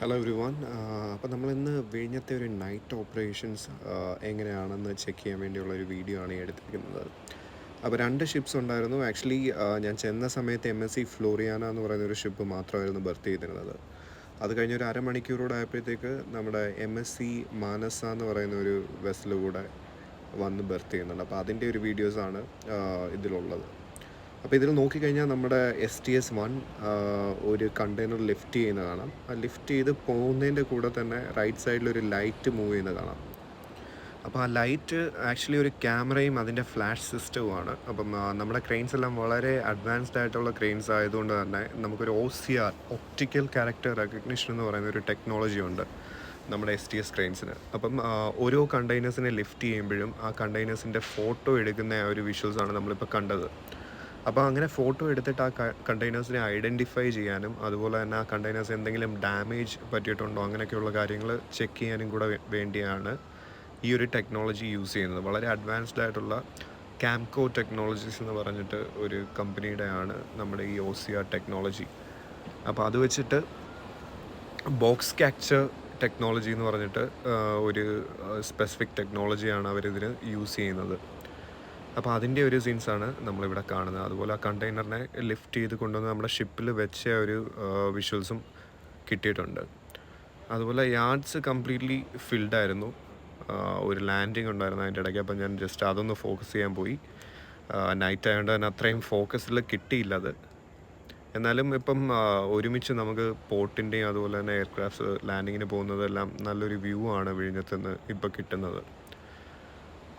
Hello every one അപ്പോൾ നമ്മളിന്ന് വിഴിഞ്ഞത്തെ ഒരു നൈറ്റ് ഓപ്പറേഷൻസ് എങ്ങനെയാണെന്ന് ചെക്ക് ചെയ്യാൻ വേണ്ടിയുള്ള ഒരു വീഡിയോ ആണ് എടുത്തിരിക്കുന്നത്. അപ്പോൾ രണ്ട് ഷിപ്സ് ഉണ്ടായിരുന്നു. ആക്ച്വലി ഞാൻ ചെന്ന സമയത്ത് എം എസ് സി ഫ്ലോറിയാന എന്ന് പറയുന്ന ഒരു ഷിപ്പ് മാത്രമായിരുന്നു ബർത്ത് ചെയ്തിരുന്നത്. അത് കഴിഞ്ഞ ഒരു അരമണിക്കൂറോടെ ആയപ്പോഴത്തേക്ക് നമ്മുടെ എം എസ് സി മാനസ എന്ന് പറയുന്ന ഒരു വെസൽ കൂടെ വന്ന് ബർത്ത് ചെയ്യുന്നുണ്ട്. അപ്പോൾ അതിന്റെ ഒരു വീഡിയോസാണ് ഇതിലുള്ളത്. അപ്പോൾ ഇതിൽ നോക്കിക്കഴിഞ്ഞാൽ നമ്മുടെ എസ് ടി എസ് വൺ ഒരു കണ്ടെയ്നർ ലിഫ്റ്റ് ചെയ്യുന്ന കാണാം. ആ ലിഫ്റ്റ് ചെയ്ത് പോകുന്നതിന്റെ കൂടെ തന്നെ റൈറ്റ് സൈഡിൽ ഒരു ലൈറ്റ് മൂവ് ചെയ്യുന്ന കാണാം. അപ്പോൾ ആ ലൈറ്റ് ആക്ച്വലി ഒരു ക്യാമറയും അതിന്റെ ഫ്ലാഷ് സിസ്റ്റവുമാണ് അപ്പം നമ്മുടെ ക്രെയിൻസ് എല്ലാം വളരെ അഡ്വാൻസ്ഡ് ആയിട്ടുള്ള ക്രെയിൻസ് ആയതുകൊണ്ട് തന്നെ നമുക്കൊരു O C R optical character recognition എന്ന് പറയുന്ന ഒരു ടെക്നോളജി ഉണ്ട് നമ്മുടെ എസ് ടി എസ് ക്രെയിൻസിന് അപ്പം ഓരോ കണ്ടെയ്നേഴ്സിനെ ലിഫ്റ്റ് ചെയ്യുമ്പോഴും ആ കണ്ടെയ്നേഴ്സിന്റെ ഫോട്ടോ എടുക്കുന്ന ആ ഒരു വിഷ്വൽസാണ് നമ്മളിപ്പോൾ കണ്ടത്. അപ്പോൾ അങ്ങനെ ഫോട്ടോ എടുത്തിട്ട് ആ കണ്ടെയ്നേഴ്സിനെ ഐഡന്റിഫൈ ചെയ്യാനും അതുപോലെ തന്നെ ആ കണ്ടെയ്നേഴ്സ് എന്തെങ്കിലും ഡാമേജ് പറ്റിയിട്ടുണ്ടോ അങ്ങനെയൊക്കെയുള്ള കാര്യങ്ങൾ ചെക്ക് ചെയ്യാനും കൂടെ വേണ്ടിയാണ് ഈ ഒരു ടെക്നോളജി യൂസ് ചെയ്യുന്നത്. വളരെ അഡ്വാൻസ്ഡ് ആയിട്ടുള്ള ക്യാംകോ ടെക്നോളജീസ് എന്ന് പറഞ്ഞിട്ട് ഒരു കമ്പനിയുടെ ആണ് നമ്മുടെ ഈ ഓസിയ ടെക്നോളജി അപ്പോൾ അത് വെച്ചിട്ട് ബോക്സ് ക്യാപ്ചർ ടെക്നോളജി എന്ന് പറഞ്ഞിട്ട് ഒരു സ്പെസിഫിക് ടെക്നോളജിയാണ് അവരിതിന് യൂസ് ചെയ്യുന്നത്. അപ്പോൾ അതിന്റെ ഒരു സീൻസാണ് നമ്മളിവിടെ കാണുന്നത്. അതുപോലെ ആ കണ്ടെയ്നറിനെ ലിഫ്റ്റ് ചെയ്ത് കൊണ്ടുവന്ന് നമ്മുടെ ഷിപ്പിൽ വെച്ച ഒരു വിഷ്വൽസും കിട്ടിയിട്ടുണ്ട്. അതുപോലെ യാർഡ്സ് കംപ്ലീറ്റ്ലി ഫിൽഡ് ആയിരുന്നു. ഒരു ലാൻഡിങ് ഉണ്ടായിരുന്നു അതിന്റെ ഇടയ്ക്ക്. അപ്പം ഞാൻ ജസ്റ്റ് അതൊന്ന് ഫോക്കസ് ചെയ്യാൻ പോയി. നൈറ്റ് ആയതുകൊണ്ട് തന്നെ അത്രയും ഫോക്കസിൽ കിട്ടിയില്ല അത്. എന്നാലും ഇപ്പം ഒരുമിച്ച് നമുക്ക് പോർട്ടിന്റെയും അതുപോലെ തന്നെ എയർക്രാഫ്റ്റ്സ് ലാൻഡിങ്ങിന് പോകുന്നതെല്ലാം നല്ലൊരു വ്യൂ ആണ് വിഴിഞ്ഞത്തുനിന്ന് ഇപ്പോൾ കിട്ടുന്നത്.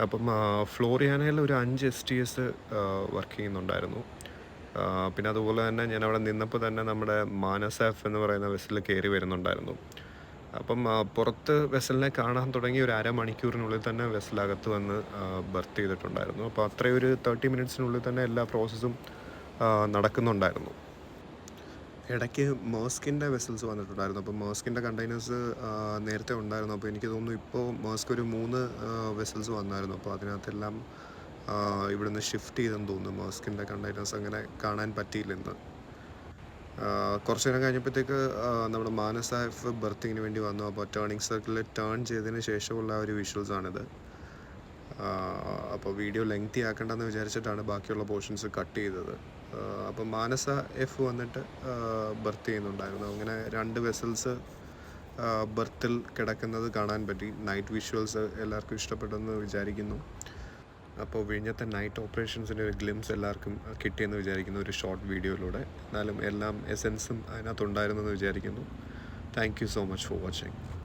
അപ്പം ഫ്ലോറിയാനയിൽ ഒരു അഞ്ച് എസ് ടി എസ് വർക്ക് ചെയ്യുന്നുണ്ടായിരുന്നു. പിന്നെ അതുപോലെ തന്നെ ഞാൻ അവിടെ നിന്നപ്പോൾ തന്നെ നമ്മുടെ മാനസാഫ് എന്ന് പറയുന്ന വെസലിൽ കയറി വരുന്നുണ്ടായിരുന്നു. അപ്പം പുറത്ത് വെസലിനെ കാണാൻ തുടങ്ങി ഒരു അരമണിക്കൂറിനുള്ളിൽ തന്നെ വെസലകത്ത് വന്ന് ബർത്ത് ചെയ്തിട്ടുണ്ടായിരുന്നു. അപ്പോൾ അത്രയും ഒരു തേർട്ടി മിനിറ്റ്സിനുള്ളിൽ തന്നെ എല്ലാ പ്രോസസ്സും നടക്കുന്നുണ്ടായിരുന്നു. ഇടയ്ക്ക് മേസ്കിന്റെ വെസൽസ് വന്നിട്ടുണ്ടായിരുന്നു. അപ്പോൾ മേസ്കിന്റെ കണ്ടെയ്നേഴ്സ് നേരത്തെ ഉണ്ടായിരുന്നു. അപ്പോൾ എനിക്ക് തോന്നുന്നു ഇപ്പോൾ മേസ്ക് ഒരു മൂന്ന് വെസൽസ് വന്നായിരുന്നു. അപ്പോൾ അതിനകത്തെല്ലാം ഇവിടുന്ന് ഷിഫ്റ്റ് ചെയ്തെന്ന് തോന്നുന്നു മേസ്കിന്റെ കണ്ടെയ്നേഴ്സ് അങ്ങനെ കാണാൻ പറ്റിയില്ല ഇന്ന് കുറച്ച് നേരം കഴിഞ്ഞപ്പോഴത്തേക്ക് നമ്മുടെ മാനസാഹിഫ് ബർത്തിങ്ങിന് വേണ്ടി വന്നു. അപ്പോൾ ടേണിംഗ് സർക്കിളിൽ ടേൺ ചെയ്തതിന് ശേഷമുള്ള ഒരു വിഷ്വൽസ് ആണിത്. അപ്പോൾ വീഡിയോ ലെങ്തി ആക്കണ്ടെന്ന് വിചാരിച്ചിട്ടാണ് ബാക്കിയുള്ള പോർഷൻസ് കട്ട് ചെയ്തത്. ആ, അപ്പോൾ മാനസ എഫ് വന്നിട്ട് ബർത്ത് ചെയ്യുന്നുണ്ടായിരുന്നു. അങ്ങനെ രണ്ട് വെസൽസ് ബർത്തിൽ കിടക്കുന്നത് കാണാൻ പറ്റി. നൈറ്റ് വിഷ്വൽസ് എല്ലാവർക്കും ഇഷ്ടപ്പെട്ടെന്ന് വിചാരിക്കുന്നു. അപ്പോൾ വിഴിഞ്ഞത്തെ നൈറ്റ് ഓപ്പറേഷൻസിന്റെ ഒരു ഗ്ലിംസ് എല്ലാവർക്കും കിട്ടിയെന്ന് വിചാരിക്കുന്നു ഒരു ഷോർട്ട് വീഡിയോയിലൂടെ എന്നാലും എല്ലാം എസെൻസും അതിനകത്തുണ്ടായിരുന്നെന്ന് വിചാരിക്കുന്നു. Thank you so much for watching